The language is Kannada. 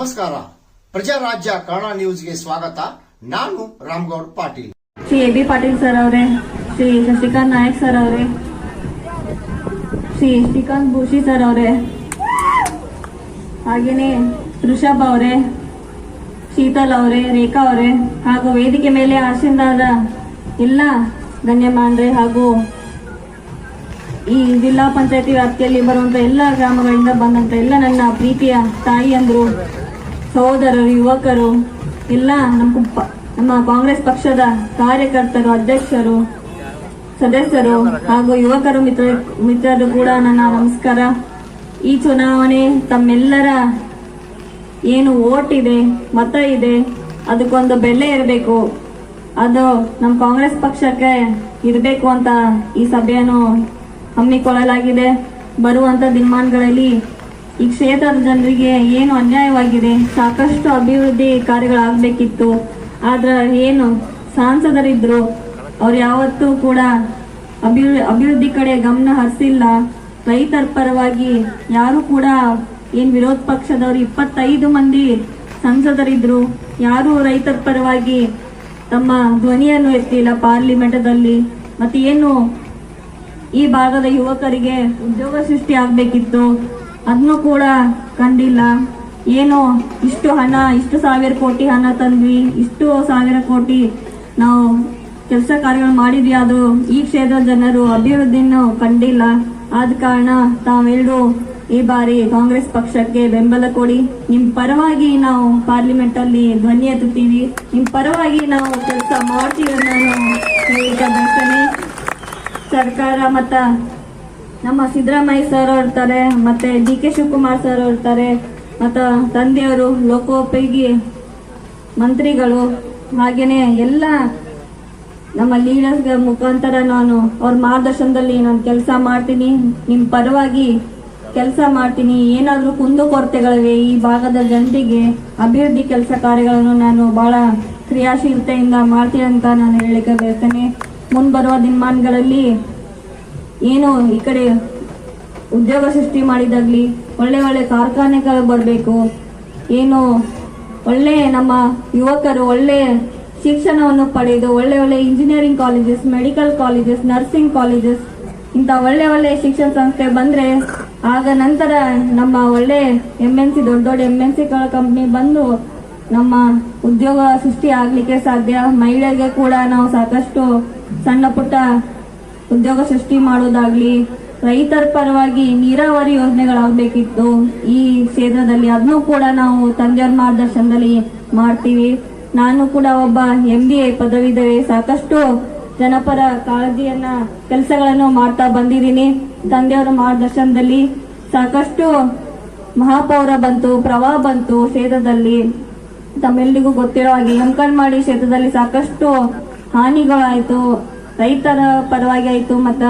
ನಮಸ್ಕಾರ. ಪ್ರಜಾರಾಜ್ಯ ಕನ್ನಡ ನ್ಯೂಸ್ಗೆ ಸ್ವಾಗತ. ನಾನು Ramgoud Patil. Shri A B Patil sir ಅವರೇ ಶ್ರೀ ಶಶಿಕಾಂತ್ ನಾಯಕ್ ಸರ್ ಅವರೇ ಶ್ರೀ ಶ್ರೀಕಾಂತ್ ಭೂಷಿ ಸರ್ ಅವರೇ, ಹಾಗೇನೆ ಋಷಭ್ ಅವರೇ, ಶೀತಲ್ ಅವರೇ, ರೇಖಾ ಅವರೇ, ಹಾಗೂ ವೇದಿಕೆ ಮೇಲೆ ಆಶೀರ್ವಾದ ಎಲ್ಲ ಗಣ್ಯಮಾನ್ರೆ ಹಾಗೂ ಈ ಜಿಲ್ಲಾ ಪಂಚಾಯತಿ ವ್ಯಾಪ್ತಿಯಲ್ಲಿ ಬರುವಂತ ಎಲ್ಲ ಗ್ರಾಮಗಳಿಂದ ಬಂದಂತ ಎಲ್ಲ ನನ್ನ ಪ್ರೀತಿಯ ತಾಯಿಯಂದರು ಸಹೋದರರು, ಯುವಕರು, ಎಲ್ಲ ನಮ್ಮ ನಮ್ಮ ಕಾಂಗ್ರೆಸ್ ಪಕ್ಷದ ಕಾರ್ಯಕರ್ತರು, ಅಧ್ಯಕ್ಷರು, ಸದಸ್ಯರು ಹಾಗೂ ಯುವಕರು ಮಿತ್ರ, ಮಿತ್ರರು ಕೂಡ ನನ್ನ ನಮಸ್ಕಾರ. ಈ ಚುನಾವಣೆ ತಮ್ಮೆಲ್ಲರ ಏನು ಓಟ್ ಇದೆ, ಮತ ಇದೆ, ಅದಕ್ಕೊಂದು ಬೆಲೆ ಇರಬೇಕು. ಅದು ನಮ್ಮ ಕಾಂಗ್ರೆಸ್ ಪಕ್ಷಕ್ಕೆ ಇರಬೇಕು ಅಂತ ಈ ಸಭೆಯನ್ನು ಹಮ್ಮಿಕೊಳ್ಳಲಾಗಿದೆ. ಬರುವಂತ ದಿನಮಾನಗಳಲ್ಲಿ ಈ ಕ್ಷೇತ್ರದ ಜನರಿಗೆ ಏನು ಅನ್ಯಾಯವಾಗಿದೆ? ಸಾಕಷ್ಟು ಅಭಿವೃದ್ಧಿ ಕಾರ್ಯಗಳಾಗಬೇಕಿತ್ತು. ಆದ್ರೆ ಏನು? ಸಾಂಸದರಿದ್ರು. ಅವ್ರು ಯಾವತ್ತೂ ಕೂಡ ಅಭಿವೃದ್ಧಿ ಕಡೆ ಗಮನ ಹರಿಸಿಲ್ಲ. ರೈತರ ಪರವಾಗಿ ಯಾರು ಕೂಡ ಏನ್ ವಿರೋಧ ಪಕ್ಷದವರು ಇಪ್ಪತ್ತೈದು ಮಂದಿ ಸಂಸದರಿದ್ರು. ಯಾರು ರೈತರ ಪರವಾಗಿ ತಮ್ಮ ಧ್ವನಿಯನ್ನು ಎತ್ತಿಲ್ಲ ಪಾರ್ಲಿಮೆಂಟದಲ್ಲಿ ಮತ್ತೆ ಏನು ಈ ಭಾಗದ ಯುವಕರಿಗೆ ಉದ್ಯೋಗ ಸೃಷ್ಟಿ ಆಗ್ಬೇಕಿತ್ತು. ಅದನ್ನು ಕೂಡ ಕಂಡಿಲ್ಲ. ಏನು ಇಷ್ಟು ಹಣ, ಇಷ್ಟು ಸಾವಿರ ಕೋಟಿ ಹಣ ತಂದ್ವಿ, ಇಷ್ಟು ಸಾವಿರ ಕೋಟಿ ನಾವು ಕೆಲಸ ಕಾರ್ಯಗಳು ಮಾಡಿದ್ವಿ. ಅದು ಈ ಕ್ಷೇತ್ರದ ಜನರು ಅಭಿವೃದ್ಧಿಯನ್ನು ಕಂಡಿಲ್ಲ. ಆದ ಕಾರಣ ತಾವೆಲ್ಲರೂ ಈ ಬಾರಿ ಕಾಂಗ್ರೆಸ್ ಪಕ್ಷಕ್ಕೆ ಬೆಂಬಲ ಕೊಡಿ. ನಿಮ್ಮ ಪರವಾಗಿ ನಾವು ಪಾರ್ಲಿಮೆಂಟ್ ಅಲ್ಲಿ ಧ್ವನಿ ಎತ್ತುತ್ತೀವಿ. ನಿಮ್ಮ ಪರವಾಗಿ ನಾವು ಕೆಲಸ ಮಾಡ್ತೀವಿ ನಾನು ಸರ್ಕಾರ ಮತ್ತ ನಮ್ಮ ಸಿದ್ದರಾಮಯ್ಯ ಸರ್ ಇರ್ತಾರೆ, ಮತ್ತೆ ಡಿ ಕೆ ಶಿವಕುಮಾರ್ ಸರ್ ಇರ್ತಾರೆ, ಮತ್ತು ತಂದೆಯವರು, ಲೋಕೋಪಯೋಗಿ ಮಂತ್ರಿಗಳು ಹಾಗೆಯೇ ಎಲ್ಲ ನಮ್ಮ ಲೀಡರ್ಸ್ ಮುಖಾಂತರ ನಾನು ಅವ್ರ ಮಾರ್ಗದರ್ಶನದಲ್ಲಿ ನಾನು ಕೆಲಸ ಮಾಡ್ತೀನಿ. ನಿಮ್ಮ ಪರವಾಗಿ ಕೆಲಸ ಮಾಡ್ತೀನಿ. ಏನಾದರೂ ಕುಂದುಕೊರತೆಗಳಿವೆ ಈ ಭಾಗದ ಜನರಿಗೆ, ಅಭಿವೃದ್ಧಿ ಕೆಲಸ ಕಾರ್ಯಗಳನ್ನು ನಾನು ಭಾಳ ಕ್ರಿಯಾಶೀಲತೆಯಿಂದ ಮಾಡ್ತೀನಿ ಅಂತ ನಾನು ಹೇಳಲಿಕ್ಕೆ ಬಯಸ್ತೇನೆ. ಮುಂಬರುವ ದಿನಮಾನಗಳಲ್ಲಿ ಏನು ಈ ಕಡೆ ಉದ್ಯೋಗ ಸೃಷ್ಟಿ ಮಾಡಿದಾಗ್ಲಿ ಒಳ್ಳೆ ಒಳ್ಳೆ ಕಾರ್ಖಾನೆಗಳು ಬರಬೇಕು. ಏನು ಒಳ್ಳೆ ನಮ್ಮ ಯುವಕರು ಒಳ್ಳೆ ಶಿಕ್ಷಣವನ್ನು ಪಡೆದು ಒಳ್ಳೆ ಒಳ್ಳೆ engineering colleges medical colleges nursing colleges ಇಂಥ ಒಳ್ಳೆ ಒಳ್ಳೆ ಶಿಕ್ಷಣ ಸಂಸ್ಥೆ ಬಂದರೆ ಆಗ ನಂತರ ನಮ್ಮ ಒಳ್ಳೆ ಎಂ ಎನ್ ಸಿ ದೊಡ್ಡ ದೊಡ್ಡ ಎಂ ಎನ್ ಸಿ ಕಂಪ್ನಿ ಬಂದು ನಮ್ಮ ಉದ್ಯೋಗ ಸೃಷ್ಟಿ ಆಗಲಿಕ್ಕೆ ಸಾಧ್ಯ. ಮಹಿಳೆಯರಿಗೆ ಕೂಡ ನಾವು ಸಾಕಷ್ಟು ಸಣ್ಣ ಪುಟ್ಟ ಉದ್ಯೋಗ ಸೃಷ್ಟಿ ಮಾಡೋದಾಗ್ಲಿ ರೈತರ ಪರವಾಗಿ ನೀರಾವರಿ ಯೋಜನೆಗಳಾಗಬೇಕಿತ್ತು. ಈ ಕ್ಷೇತ್ರದಲ್ಲಿ ಅದನ್ನು ಕೂಡ ನಾವು ತಂದೆಯವ್ರ ಮಾರ್ಗದರ್ಶನದಲ್ಲಿ ಮಾಡ್ತೀವಿ. ನಾನು ಕೂಡ ಒಬ್ಬ ಎಂ ಬಿ ಎ ಪದವಿದರೆ ಸಾಕಷ್ಟು ಜನಪರ ಕಾಳಜಿಯನ್ನ, ಕೆಲಸಗಳನ್ನು ಮಾಡ್ತಾ ಬಂದಿದ್ದೀನಿ. ತಂದೆಯವರ ಮಾರ್ಗದರ್ಶನದಲ್ಲಿ ಸಾಕಷ್ಟು ಮಹಾಪೌರ ಬಂತು, ಪ್ರವಾಹ ಬಂತು ಕ್ಷೇತ್ರದಲ್ಲಿ. ತಮ್ಮೆಲ್ಲರಿಗೂ ಗೊತ್ತಿರೋ ಹಾಗೆ ಮಾಡಿ ಕ್ಷೇತ್ರದಲ್ಲಿ ಸಾಕಷ್ಟು ಹಾನಿಗಳಾಯ್ತು. ರೈತರ ಪರವಾಗಿ ಆಯ್ತು ಮತ್ತ